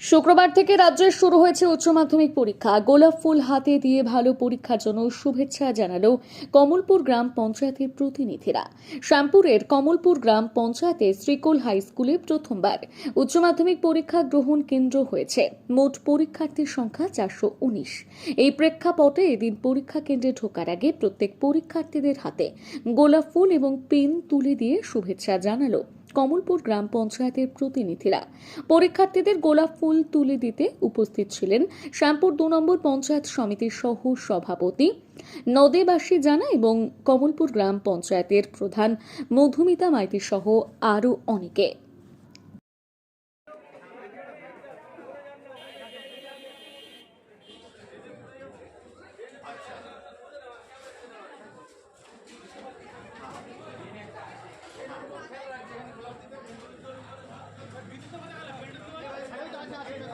শুক্রবার থেকে রাজ্যে শুরু হয়েছে উচ্চ মাধ্যমিক পরীক্ষা। গোলাপ ফুল হাতে দিয়ে ভালো পরীক্ষার জন্য শুভেচ্ছা জানালো কমলপুর গ্রাম পঞ্চায়েতের প্রতিনিধিরা। শ্যামপুরের কমলপুর গ্রাম পঞ্চায়েতে শ্রীকোল হাই স্কুলে প্রথমবার উচ্চ মাধ্যমিক পরীক্ষা গ্রহণ কেন্দ্র হয়েছে। মোট পরীক্ষার্থীর সংখ্যা চারশো উনিশ। এই প্রেক্ষাপটে এদিন পরীক্ষা কেন্দ্রে ঢোকার আগে প্রত্যেক পরীক্ষার্থীদের হাতে গোলাপ ফুল এবং পেন তুলে দিয়ে শুভেচ্ছা জানালো কমলপুর গ্রাম পঞ্চায়েতের প্রতিনিধিরা। পরীক্ষার্থীদের গোলাপ ফুল তুলে দিতে উপস্থিত ছিলেন শ্যামপুর দু নম্বর পঞ্চায়েত সমিতির সহ সভাপতি নদেবাসী জানা এবং কমলপুর গ্রাম পঞ্চায়েতের প্রধান মধুমিতা মাইতি সহ আরও অনেকে।